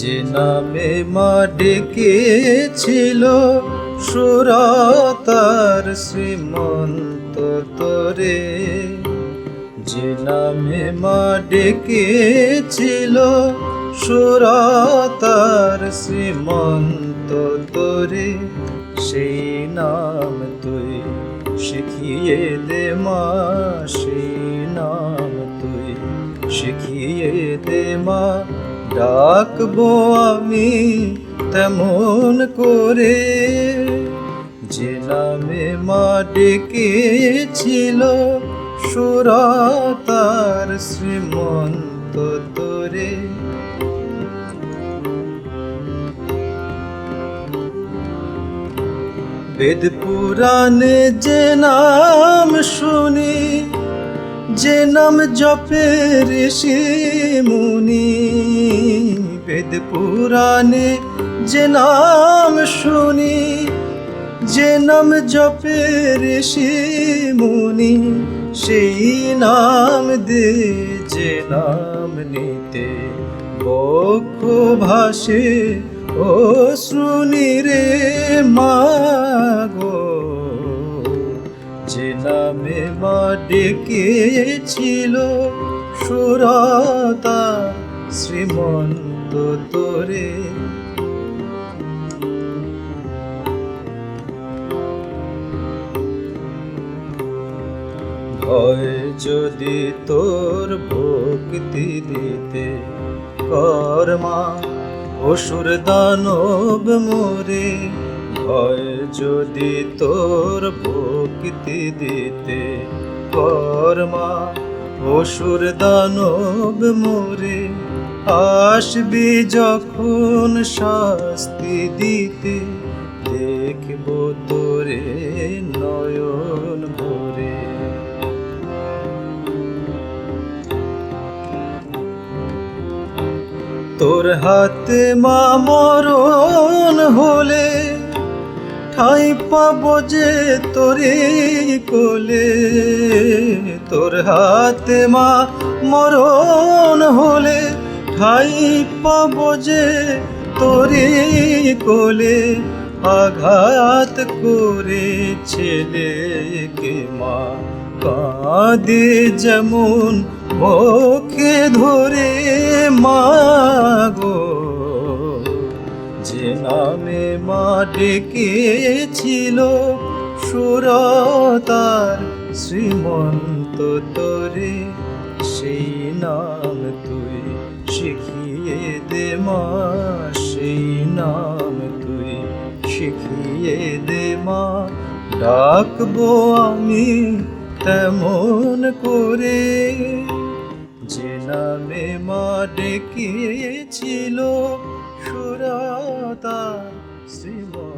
যে নামে মা ডেকেছিল সুরতার শ্রীমন্ত তোরে। যে নামে মা ডেকেছিল সুরতার শ্রীমন্ত তোরে, সেই নাম তুই শিখিয়ে দে মা, সেই নাম তুই শিখিয়ে দে মা। ডাকবো আমি তেমন করে। যে নামে মা ডেকেছিল সুরতার শ্রীমন্ত তোরে। বেদ পুরাণে যে নাম শুনি যে নাম জপে ঋষি মুনি, বেদ পুরাণে যে নাম শুনি, যে নাম জপে ঋষি মুনি, সেই নাম দে যে নাম নিতে বক্ষ ভাসে, ও শুনি রে মাগো মা ডেকেছিল সুরতা শ্রীমন্ত তোরে। ভয় যদি তোর ভক্তি দিতে কর্মা অসুর দানব মোরে। ভয় যদি তোর ভক্তি দিতে কর্মা, অসুর দানব মোরে আসবি যখন শাস্তি দিতে। দেখব তোরে নয়ন ভরে। তোর হাতে মা মরণ হলে ঠাই পাবো যে তোরে কোলে? তোর হাতে মা মরণ হলে ঠাই পাবো যে তোরে কোলে? আঘাত করে ছেলেকে মা কাঁদে যেমন মুখে ধরে মাগো মা ডেকেছিল সুরতার শ্রীমন্ত তোরে। সেই নাম তুই শিখিয়ে দে মা, সেই নাম তুই শিখিয়ে দে মা। ডাকবো আমি তেমন করে, যে নামে মা ডেকেছিল se cima.